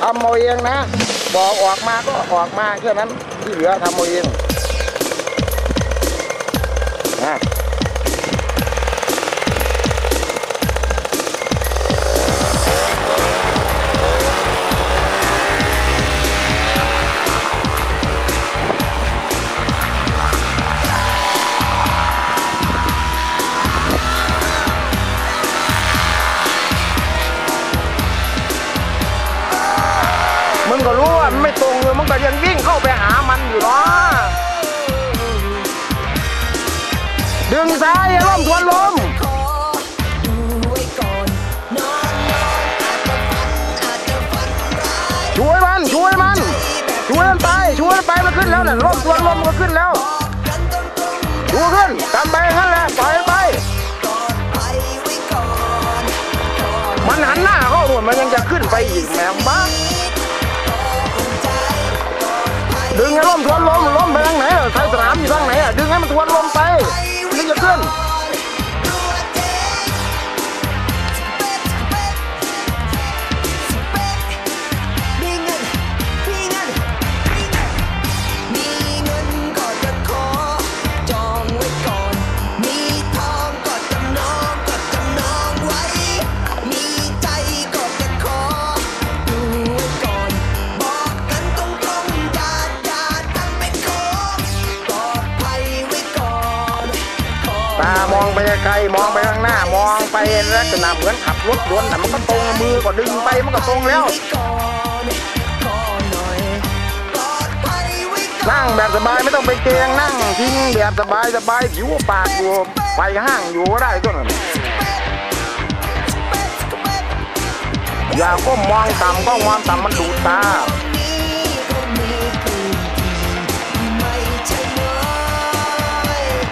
ทำเอาเองนะ บอกออกมาก็ออกมาแค่นั้นที่เหลือทำเอาเองนะ ก็ยังวิ่งเข้าไปหามันอยู่เนาะดึงซ้ายอย่าล้มทวนลมช่วยมันช่วยมันช่วยมันไปช่วยมันไปมันขึ้นแล้วน่ะล้มทวนลมก็ขึ้นแล้วดูขึ้นตามไปงั้นแหละปล่อยไปไว้ก่อนมันหันหน้าเข้าหมดมันยังจะขึ้นไปอีกแหมบ้า along. ตามองไปไกลมองไปข้างหน้ามองไปลักษณะเหมือนขับรถยนแต่มันก็ตรงมือก็ดึงไปมันก็ตรงแล้วนั่งแบบสบายไม่ต้องไปเกรงนั่งทิ้งแบบสบายสบายผิวปากอยู่ไปห้างอยู่ก็ได้ตัวนั้นอย่าก้มมองต่ำก็มองต่ำมันดูตา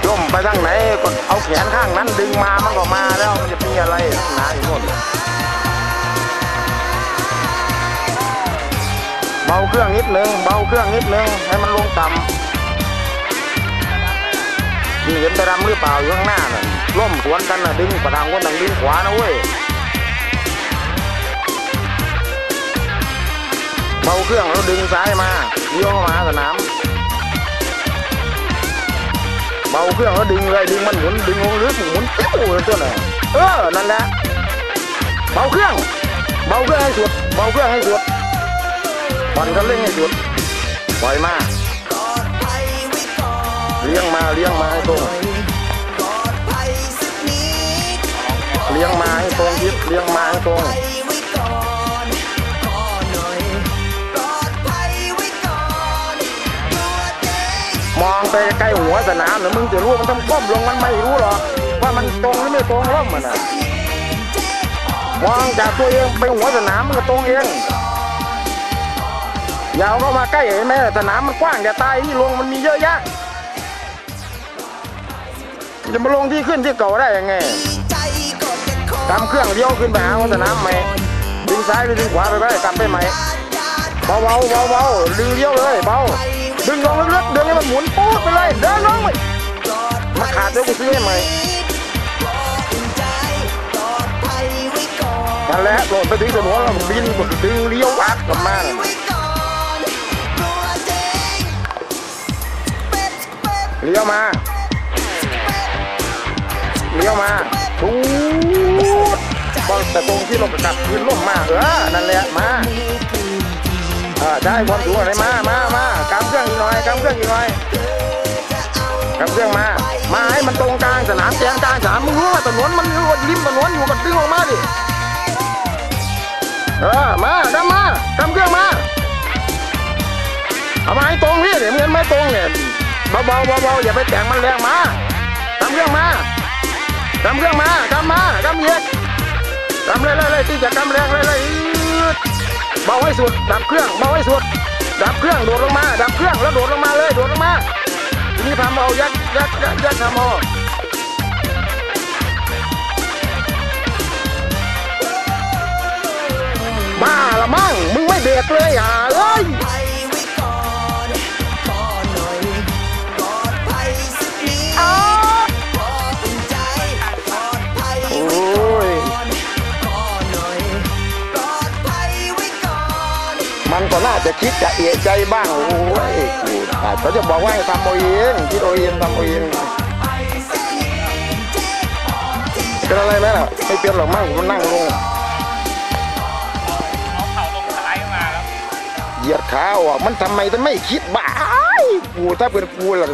ย่มไปทางไหน ก็เอาแขนข้างนั้นดึงมามันก็มาแล้วมันจะมีอะไรหนาอยู่โน่นเบาเครื่องนิดนึงเบาเครื่องนิดนึงให้มันลงต่ำนี่เห็นไปรำหรือเปล่าอยู่ข้างหน้าน่ะล่มสวนกันน่ะดึงประทางคนต่างดึงขวานะเว้ยเบาเครื่องแล้วดึงซ้ายมาเลี้ยวเข้ามาหาสนาม บาเครื่องแล้วดึงเลยดึงมันหมุนดึงลงลึกหมุนปิ้วเลยตัวน่ะเออนั่นแหละเบาเครื่อง เบาเครื่องให้สุดเบาเครื่องให้สุดผ่นคันเร่งให้สุดปล่อยมาเลี้ยงมาเลี้ยงมาให้ตรงเลี้ยงมาให้ตรงทิศเลี้ยงมาให้ตรง ไปใกล้หัวสนามแล้วมึงจะรู้มันต้องก้มลงมันไม่รู้หรอกว่ามันตรงหรือไม่ตรงร่มมันนะมองจากตัวเองไปหัวสนามมันก็ตรงเองอย่าเอาเข้ามาใกล้เห็นไหมสนามมันกว้างอย่าตายที่ลงมันมีเยอะแยะจะมาลงที่ขึ้นที่เก่าได้ยังไงก็จะขอตามเครื่องเลี้ยวขึ้นไปหาหัวสนามใหมดึงซ้ายหรือดึงขวาไปก็ได้กลับไปใหมเบาเบาเบาเบาๆดึงเลี้ยวเลยเบา ดึงลงลึกๆดึงให้มันหมุนปูดไปเลยเดินลงไปมาขาดเดี๋ยกูซื้อให้ใหม่นั่นแหละโหลดไปถึงถนนแล้วบินกดดึงเลี้ยวอัดกลับมาไว้ก่อนเลี้ยวมาเลี้ยวมาปูดบอลแต่ตรงที่ลงกลับคืนล่มมาเออนั่นแหละมา ได้ความสูงอะไรมามามากำเครื่องอีกหน่อยกำเครื่องอีกหน่อยกำเครื่องมามาให้มันตรงกลางสนามแกนกลางสนามมึงรู้ว่าถนนมันริมถนนอยู่กับดึงออกมาดิเออมาดำมากำเครื่องมาเอามาให้ตรงพี่เดี๋ยวมึงเห็นไหมตรงเนี่ยเบาๆเบาๆอย่าไปแต่งมันแรงมากำเครื่องมากำเครื่องมากำมากำเยกกำเลยเลยเลยที่จะกำแรงเลยเลยอืด เบาให้สุด ดับเครื่องเบาให้สุด ดับเครื่องโดดลงมา ดับเครื่องแล้วโดดลงมาเลยโดดลงมาทีนี้ทำเอายัดยัดยัดยัดทำเอาบ้าละมั่งมึงไม่เบรกเลยอะเอ้ย จะคิดจะเอะใจบ้างโอ้ยกูอาจเขาจะบอกว่าให้ทำโอเองคิดเอาเองทำโอเองเป็นอะไรไหมล่ะไม่เป็นหรอกมั่งมันนั่งลงเข่าลงไลด์มาครับเหยียดขาออกมันทำไมถึงไม่คิดบ้ากูถ้าเป็นกูล่ะ